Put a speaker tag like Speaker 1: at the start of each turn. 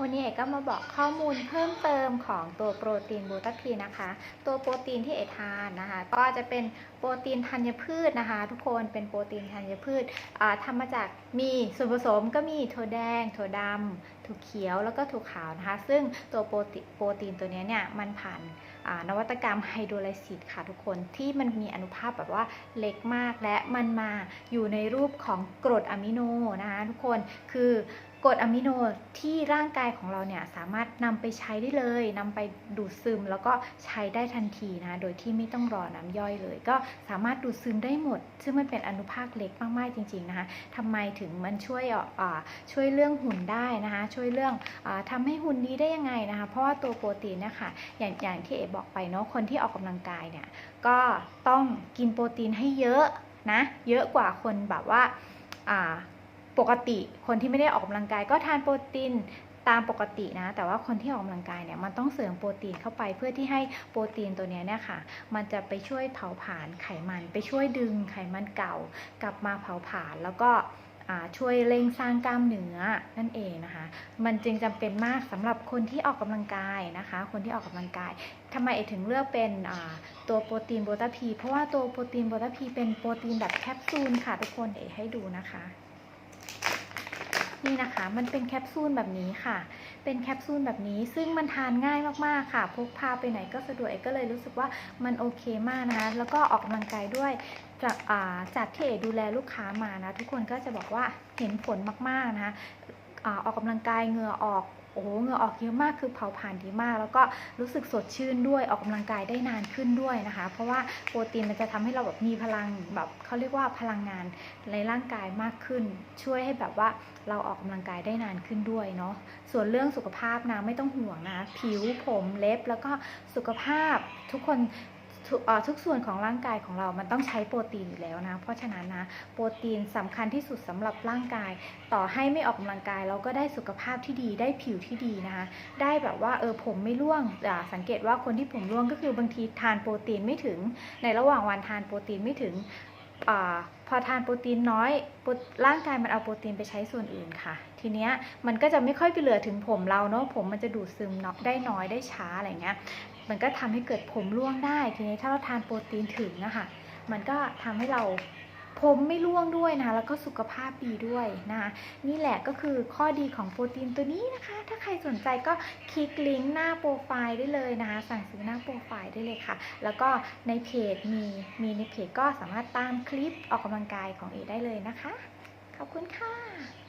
Speaker 1: วันนี้เอกก็มาบอกข้อมูลเพิ่มเติมของตัวโปรตีนบูตาพีนะคะ ตัวโปรตีนที่เอกทานนะคะ ก็จะเป็นโปรตีนธัญพืชนะคะ ทุกคนเป็นโปรตีนธัญพืชทำทำมาจากมีส่วนผสมก็มีถั่วแดงถั่วดำ ถั่วเขียวแล้วก็ถั่วขาวนะคะ ซึ่งตัวโปรตีโปรตีนตัวนี้เนี่ยมันผ่านนวัตกรรมไฮโดรไลซิสค่ะทุกคนที่มันมีอนุภาคแบบว่าเล็กมากและมันมาอยู่ในรูปของกรดอะมิโนนะคะทุกคนคือกรดอะมิโนที่ร่างกายของเราเนี่ยสามารถนำไปใช้ได้เลยนำไปดูดซึมแล้วก็ใช้ได้ทันทีนะโดยที่ไม่ต้องรอน้ำย่อยเลย ก็สามารถดูดซึมได้หมด ซึ่งมันเป็นอนุภาคเล็กมากๆจริงๆนะคะทำไมถึงมันช่วยอ่าช่วยเรื่องหุ่นได้นะคะช่วยเรื่องอาทำให้หุ่นดีได้ยังไงนะคะ เพราะว่าตัวโปรตีนนะคะอย่างอย่างที่เอ๋บอกไปเนาะคนที่ออกกำลังกายเนี่ยก็ต้องกินโปรตีนให้เยอะนะเยอะกว่าคนแบบว่าปกติคนที่ไม่ได้ออกกำลังกายก็ทานโปรตีนตามปกตินะ แต่ว่าคนที่ออกกำลังกายเนี่ยมันต้องเสริมโปรตีนเข้าไปเพื่อที่ให้โปรตีนตัวเนี้ยเนี่ยค่ะ มันจะไปช่วยเผาผลาญไขมัน ไปช่วยดึงไขมันเก่ากลับมาเผาผลาญแล้วก็ ช่วยเร่งสร้างกล้ามเนื้อนั่นเองนะคะ มันจึงจำเป็นมากสำหรับคนที่ออกกำลังกายนะคะ คนที่ออกกำลังกายทำไมเอกถึงเลือกเป็นตัวโปรตีนโบตาพี เพราะว่าตัวโปรตีนโบตาพีเป็นโปรตีนแบบแคปซูลค่ะทุกคนเอ๋ให้ดูนะคะ นี่นะคะ มันเป็นแคปซูลแบบนี้ค่ะ เป็นแคปซูลแบบนี้ ซึ่งมันทานง่ายมากๆค่ะ พกพาไปไหนก็สะดวกเอก็เลยรู้สึกว่ามันโอเคมากนะคะ แล้วก็ออกกำลังกายด้วยจากจากที่เอดูแลลูกค้ามานะ ทุกคนก็จะบอกว่าเห็นผลมากๆนะคะอออกกำลังกายเหงื่อออก โอ้โหเหงื่อออกเยอะมากคือเผาผลาญดีมาก แล้วก็รู้สึกสดชื่นด้วยออกกำลังกายได้นานขึ้นด้วยนะคะ เพราะว่าโปรตีนมันจะทำให้เราแบบมีพลังแบบเขาเรียกว่าพลังงานในร่างกายมากขึ้น ช่วยให้แบบว่าเราออกกำลังกายได้นานขึ้นด้วยเนาะส่วนเรื่องสุขภาพนะไม่ต้องห่วงนะผิวผมเล็บแล้วก็สุขภาพทุกคน ทุกส่วนของร่างกายของเรา มันต้องใช้โปรตีนอยู่แล้วนะ เพราะฉะนั้นนะ โปรตีนสำคัญที่สุดสำหรับร่างกาย ต่อให้ไม่ออกกำลังกายเราก็ได้สุขภาพที่ดี ได้ผิวที่ดีนะคะ ได้แบบว่าเออผมไม่ร่วง สังเกตว่าคนที่ผมร่วงก็คือบางทีทานโปรตีนไม่ถึง ในระหว่างวันทานโปรตีนไม่ถึง พอทานโปรตีนน้อยร่างกายมันเอาโปรตีนไปใช้ส่วนอื่นค่ะ ทีเนี้ยมันก็จะไม่ค่อยไปเหลือถึงผมเราเนาะผมมันจะดูดซึมเนาะได้น้อยได้ช้าอะไรเงี้ยมันก็ทำให้เกิดผมร่วงได้ ทีนี้ถ้าเราทานโปรตีนถึงนะคะมันก็ทำให้เรา ผมไม่ร่วงด้วยนะคะแล้วก็สุขภาพดีด้วยนะคะนี่แหละก็คือข้อดีของโปรตีนตัวนี้นะคะ ถ้าใครสนใจก็คลิกลิงก์หน้าโปรไฟล์ได้เลยนะคะ สั่งซื้อหน้าโปรไฟล์ได้เลยค่ะ แล้วก็ในเพจมีมีในเพจก็สามารถตามคลิปออกกำลังกายของเอได้เลยนะคะ ขอบคุณค่ะ